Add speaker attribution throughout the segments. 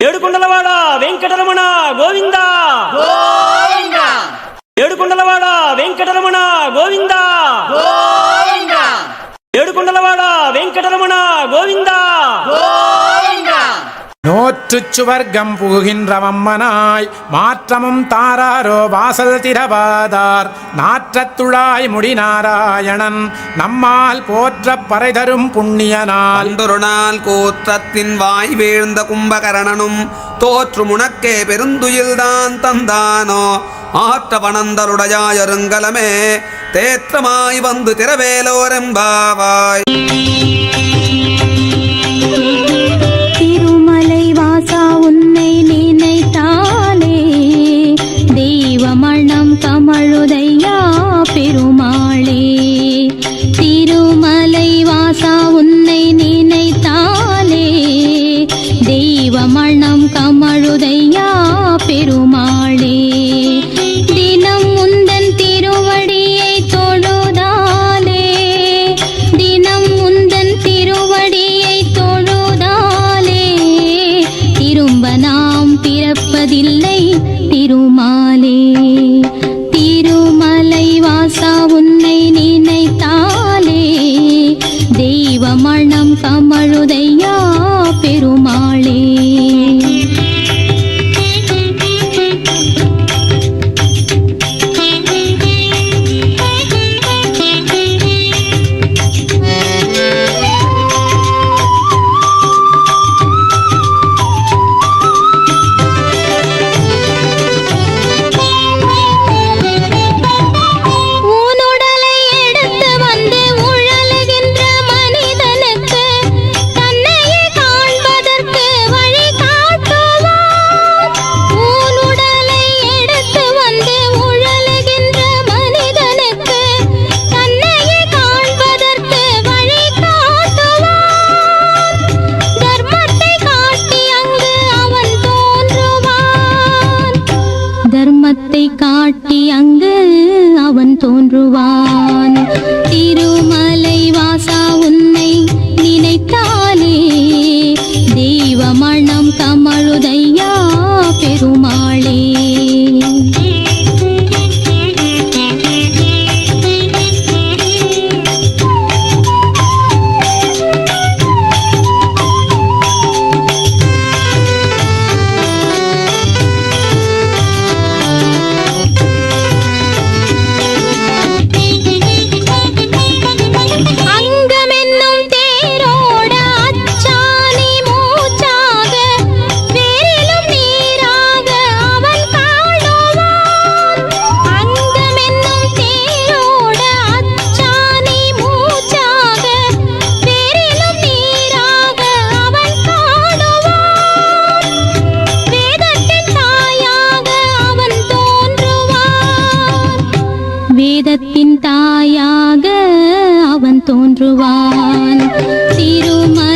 Speaker 1: ఏడుకొండలవాడ వెంకటరమణ గోవింద. ఏడుకొండలవాడ వెంకటరమణ గోవింద. ఏడుకొండలవాడ వెంకటరమణ గోవింద.
Speaker 2: நோற்று சுவர்க்கம் புகுகின்றவம்மனாய் மாற்றமும் தாராரோ வாசல் திரவாதார் நாற்றத்துழாய் முடி நாராயணன் நம்மால் போற்ற பறை தரும்
Speaker 3: புண்ணியனால். நாள் கோற்றத்தின் வாய் வீழ்ந்த கும்பகரணனும் தோற்று முனக்கே பெருந்துயில்தான் தந்தானோ. ஆற்ற வணந்தருடையாயருங்கலமே தேற்றமாய் வந்து திரவேலோரெம்பாவாய்
Speaker 4: বাঁচাও தாயாக அவன் தோன்றுவான். திருமண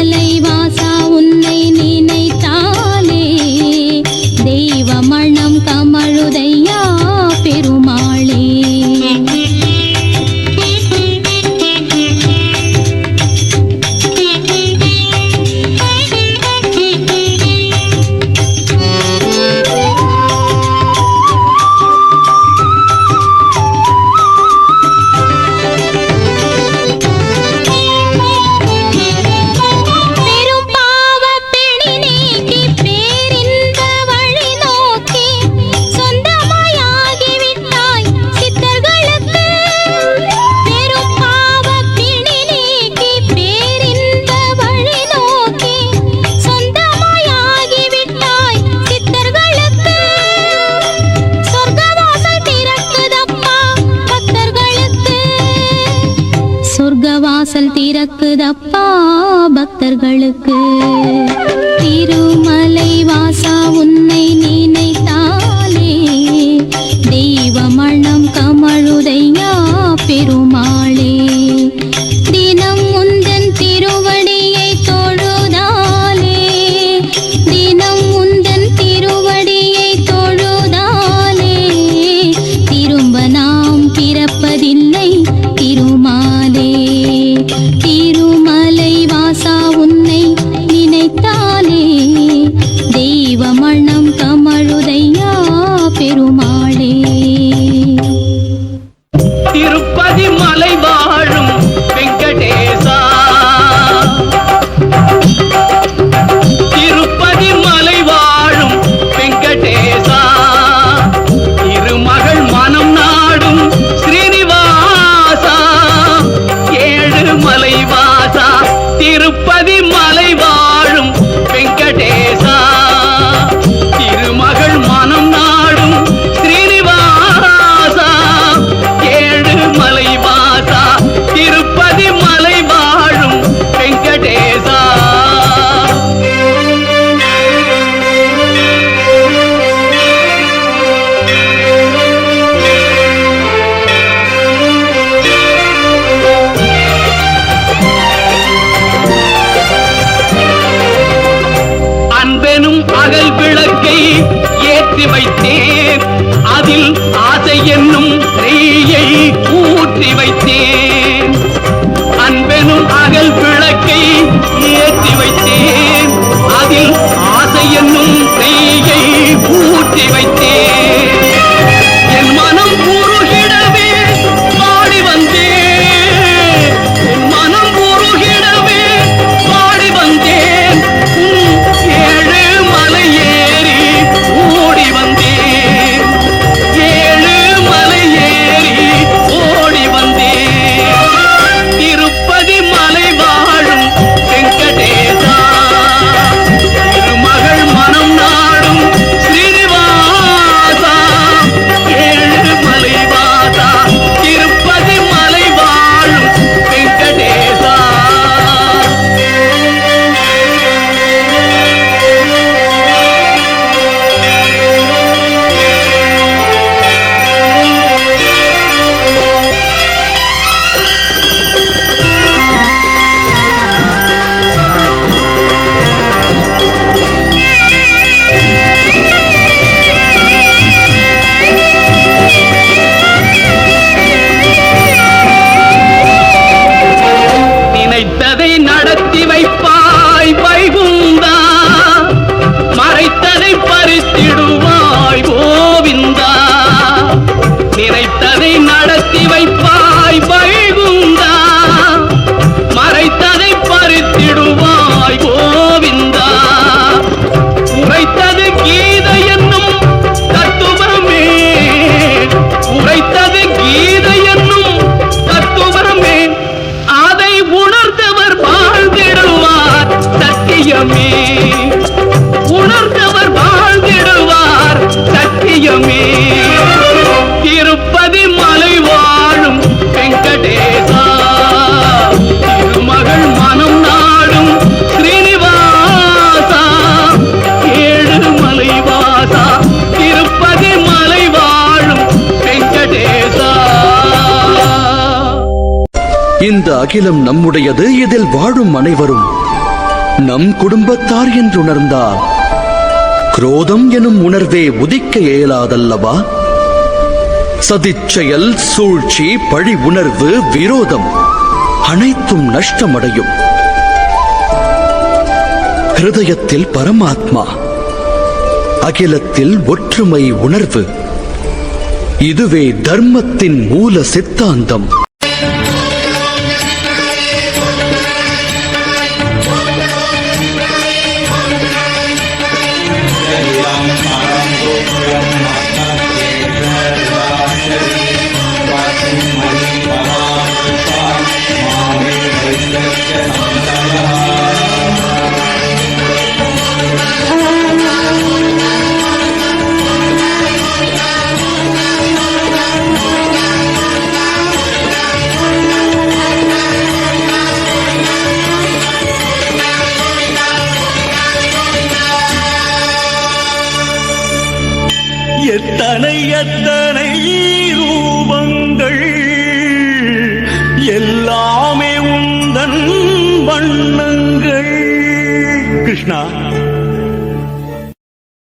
Speaker 4: பிறக்குதப்பா பக்தர்களுக்கு. திரு
Speaker 5: இந்த அகிலம் நம்முடையது. இதில் வாழும் அனைவரும் நம் குடும்பத்தார் என்றுணர்ந்தால் குரோதம் எனும் உணர்வே உதிக்க இயலாதல்லவா? சதிச்செயல் சூழ்ச்சி பழி உணர்வு விரோதம் அனைத்தும் நஷ்டமடையும். ஹிருதயத்தில் பரமாத்மா அகிலத்தில் ஒற்றுமை உணர்வு. இதுவே தர்மத்தின் மூல சித்தாந்தம்.
Speaker 1: எத்தனை எத்தனை ரூபங்கள் எல்லாமே உந்தன் வண்ணங்கள். கிருஷ்ணா.